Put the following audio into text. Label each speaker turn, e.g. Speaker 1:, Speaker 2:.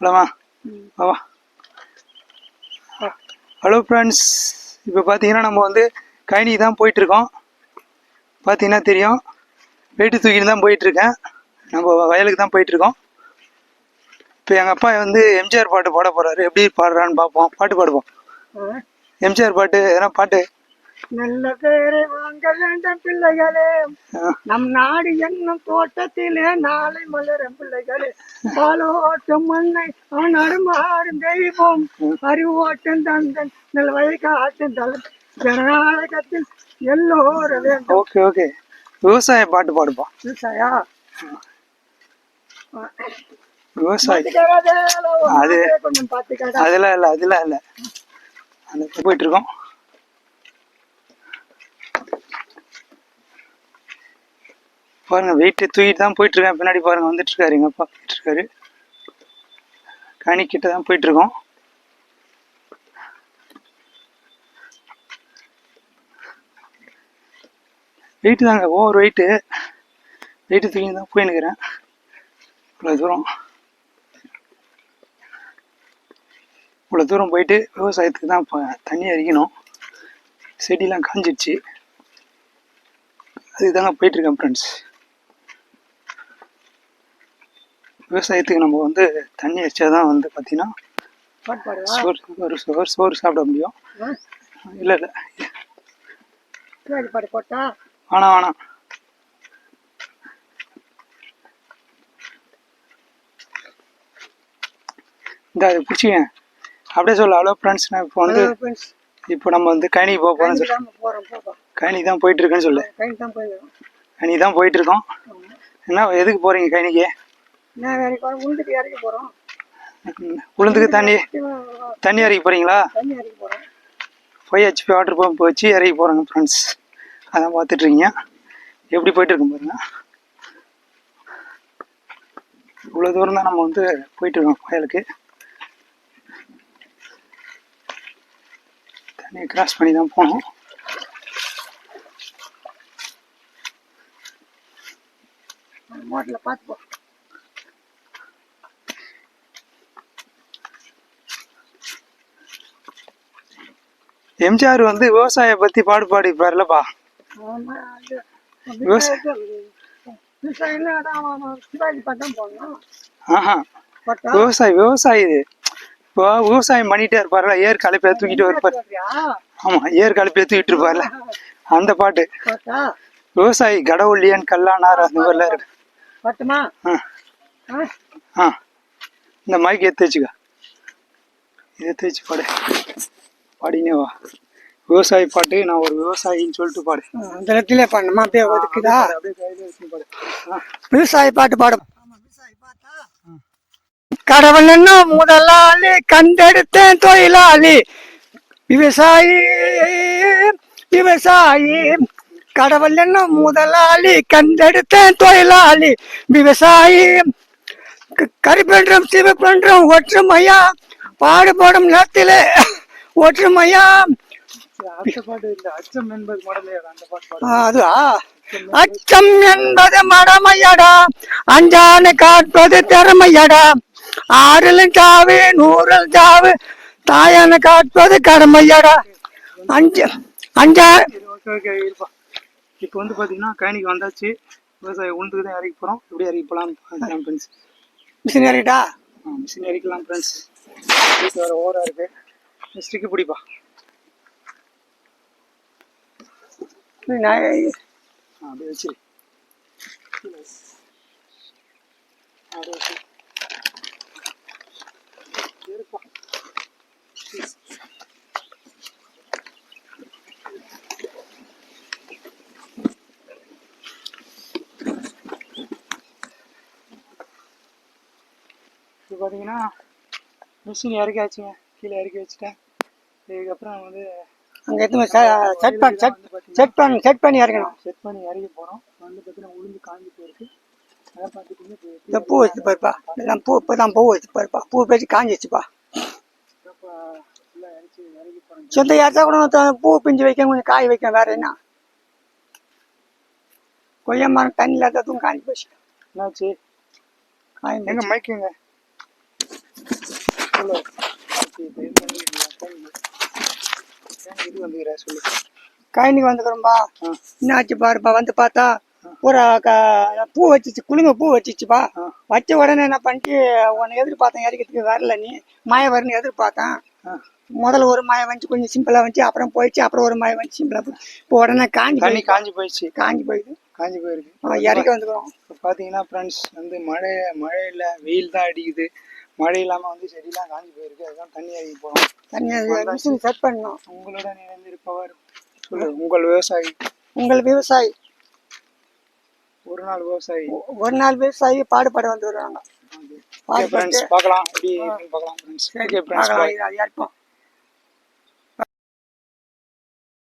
Speaker 1: போலாமா வா. Hello friends இப்போ பார்த்தீங்கன்னா நம்ம வந்து கழனி தான் போயிட்டுருக்கோம். பார்த்தீங்கன்னா தெரியும். வெயிட்டு தூக்கிட்டு தான் போயிட்டுருக்கேன். நம்ம வயலுக்கு தான் போயிட்டுருக்கோம். இப்போ எங்கள் அப்பா வந்து எம்ஜிஆர் பாட்டு பாட போகிறாரு எப்படி பாடுறான்னு பார்ப்போம் பாட்டு பாடுவோம். எம்ஜிஆர் பாட்டு எதனா பாட்டு?
Speaker 2: நல்ல பேரை வாங்க வேண்டும் பிள்ளைகளே. நம் நாடு என்னும் தோட்டத்திலே நாளை மலரும் பிள்ளைகளே. பாலோட்டும் மண்ணை அவன் அருமாறும் தெய்வம். அறிவோட்டும் தந்தன் நிலவை காட்டும் தலை ஜனநாயகத்தில் எல்லோரும் வேண்டும்.
Speaker 1: Okay okay. விவசாய பாட்டு பாடுப்பா.
Speaker 2: விவசாயா?
Speaker 1: விவசாயி. அது- அதெல்லாம் இல்லை அதெல்லாம் இல்லை. அந்த போயிட்டு இருக்கோம். பாருங்க வெயிட்டு தூக்கிட்டு தான் போயிட்டு இருக்கேன் பின்னாடி பாருங்க வந்துட்டு இருக்காரு எங்க அப்பா இருக்காரு தான் போயிட்டு இருக்கோம் வெயிட்டு தாங்க ஓவர் வெயிட்டு வெயிட்டு தூக்கி தான் போயின்னுக்கிறேன் இவ்வளோ தூரம். இவ்வளோ தூரம் போயிட்டு விவசாயத்துக்கு தான் இப்போ தண்ணி அரிக்கணும். செடிலாம் காஞ்சிடுச்சு அதுக்கு தாங்க போயிட்டுருக்கேன் ஃப்ரெண்ட்ஸ் விவசாயத்துக்கு நம்ம வந்து தண்ணி தான் வந்து பார்த்தீங்கன்னா சோறு சோறு சோறு சோறு சாப்பிட முடியும். இல்லை இல்லை. வேணாம் வேணாம் இந்த அது பிடிச்சிங்க. அப்படியே சொல்ல ஹலோ ஃப்ரெண்ட்ஸ் நான் இப்போ வந்து இப்போ நம்ம வந்து கழனி போக போகிறோம்னு சொல்லு. கழனி தான் போயிட்டு இருக்கேன்னு சொல்லு. கழனி தான் போயிட்டு இருக்கோம். என்ன எதுக்கு போறீங்க கழனிக்கு
Speaker 2: நான் வேலைக்கு போறோம் உண்டுக்கு இறக்கி போறோம்.
Speaker 1: ம், உளுந்துக்கு தண்ணி தண்ணி இறக்கி போறீங்களா?
Speaker 2: தண்ணி இறக்கி போறோம்.
Speaker 1: ஃபைவ் ஹெச்பி வாட்டர் பம்ப் வச்சு இறக்கி போகிறாங்க ஃப்ரெண்ட்ஸ் அதான் பார்த்துட்டு இருக்கீங்க. எப்படி போயிட்டு இருக்கோம் பாருங்க. இவ்வளோ தூரம் தான் நம்ம வந்து போயிட்டு இருக்கோம் வயலுக்கு. தண்ணியை கிராஸ் பண்ணி தான் போனோம்
Speaker 2: மோட்டரில் பார்த்து போ
Speaker 1: எம்ஜிஆர் வந்து விவசாய பற்றி பாடு பாடிப்பார்லப்பா. விவசாய- விவசாயி. இது இப்போ விவசாயம் பண்ணிட்டே இருப்பார்ல ஏர் களைப்பை தூக்கிட்டு இருப்பார் ஆமா ஏர் களைப்பை தூக்கிட்டு இருப்பார்ல அந்த பாட்டு. விவசாயி கடவுளியன் கல்லானார் அந்த மாதிரிலாம் இருக்கு. இந்த மைக் எடுத்து வச்சுக்க இதை வச்சு பாடு. பாடினே வா. விவசாயி பாட்டு நான் ஒரு விவசாயின்னு சொல்லிட்டு பாடு.
Speaker 2: அந்த இடத்துல பண்ணுமா அப்படியே ஒதுக்குதா? விவசாய பாட்டு பாடும் கடவுள் என்ன முதலாளி கண்டெடுத்தேன் தொழிலாளி. விவசாயி விவசாயி. கடவுள் என்ன முதலாளி கண்டெடுத்தேன் தொழிலாளி. விவசாயி. க- கருப்பென்றும் சிவப்பென்றும் ஒற்றுமையா பாடுபடும் நேரத்திலே. ஒற்றுமையா?
Speaker 1: அச்சம் என்பது
Speaker 2: மடமையடா அஞ்சான காட்பது திறமையடா. ஆறிலும் சாவு நூறில் சாவு தாயான காட்பது கடமையடா. அஞ்சு அஞ்சா
Speaker 1: இப்போ வந்து பார்த்தீங்கன்னா கழனிக்கு வந்தாச்சு. விவசாய உளுந்துக்கு தான் இறக்கி போகிறோம் எப்படி இறக்கி போகலாம் ஃப்ரெண்ட்ஸ்
Speaker 2: மிஷினரிடா
Speaker 1: மிஷின் இறக்கலாம் ஃப்ரெண்ட்ஸ் வேறு ஓவராக இருக்கு. ஸ்டிக்கு பிடிப்பா. ஆ, அப்படியே வச்சிரு இப்போ பார்த்தீங்கன்னா மிஷின் இறக்கியாச்சுங்க கீழே இறக்கி வச்சுட்டேன். இதுக்கப்புறம் வந்து
Speaker 2: அங்க எதுவும் செட் பண்ணி செட் செட் பண்ணி செட் பண்ணி இறக்கணும்
Speaker 1: செட் பண்ணி இறக்கி போகிறோம் வந்து பார்த்தீங்கன்னா உளுந்து காஞ்சி போயிருக்கு அதை பார்த்துட்டு இப்போ
Speaker 2: இந்த பூ வச்சு பாருப்பா. இதெல்லாம் பூ இப்பதான் பூ வச்சு பாருப்பா. பூ பேச்சு காஞ்சிச்சுப்பா
Speaker 1: இறச்சி
Speaker 2: சொந்த ஏற்றா கூட பூ பிஞ்சு வைக்க கொஞ்சம் காய வைக்க வேற என்ன? கொய்யா மரம் தண்ணி இல்லாததும் காஞ்சி போச்சு.
Speaker 1: என்னாச்சு?
Speaker 2: காய்
Speaker 1: எங்க மைக்குங்க ஆச்சு,
Speaker 2: கழனிக்கு வந்துக்கிறோம்பா.
Speaker 1: ஆ
Speaker 2: என்னாச்சு பாருப்பா வந்து பார்த்தா ஒரு க- பூ வச்சிச்சு குளுங்க பூ வச்சிச்சுப்பா. வச்ச உடனே என்ன பண்ணிட்டு உன்னை எதிர்பார்த்தேன் இறக்கிறதுக்கு வரல நீ? மழை வரும்னு எதிர்பார்த்தேன். முதல்ல ஒரு மழை வந்துச்சு கொஞ்சம் சிம்பிளா வந்துச்சு அப்புறம் போயிடுச்சு அப்புறம் ஒரு மழை வந்துச்சு சிம்பிளா போய் இப்போ உடனே காஞ்சி
Speaker 1: தண்ணி
Speaker 2: போய்
Speaker 1: காஞ்சி போயிடுச்சு.
Speaker 2: காஞ்சி போயிடுது.
Speaker 1: காஞ்சி போயிருக்கு.
Speaker 2: இறக்கி வந்துக்கிறோம்.
Speaker 1: இப்போ பார்த்தீங்கன்னா ஃப்ரெண்ட்ஸ் வந்து மழை மழை இல்லை வெயில் தான் அடிக்குது. மழை இல்லாமல் வந்து செடிலாம் காஞ்சி போயிருக்கு. அதுதான் தண்ணி இறக்கி போகிறோம்
Speaker 2: தண்ணி மிஷின் செட் பண்ணணும்.
Speaker 1: உங்களுடன் இணைந்திருப்பவர் உங்கள் விவசாயி.
Speaker 2: உங்கள் விவசாயி.
Speaker 1: ஒரு நாள் விவசாயி.
Speaker 2: ஒரு நாள் விவசாயி பாடுபட வந்து வருவாங்க.
Speaker 1: பார்க்கலாம். எப்படி பார்க்கலாம் ஃப்ரெண்ட்ஸ் ஓகே ஃப்ரெண்ட்ஸ்
Speaker 2: இறப்போம்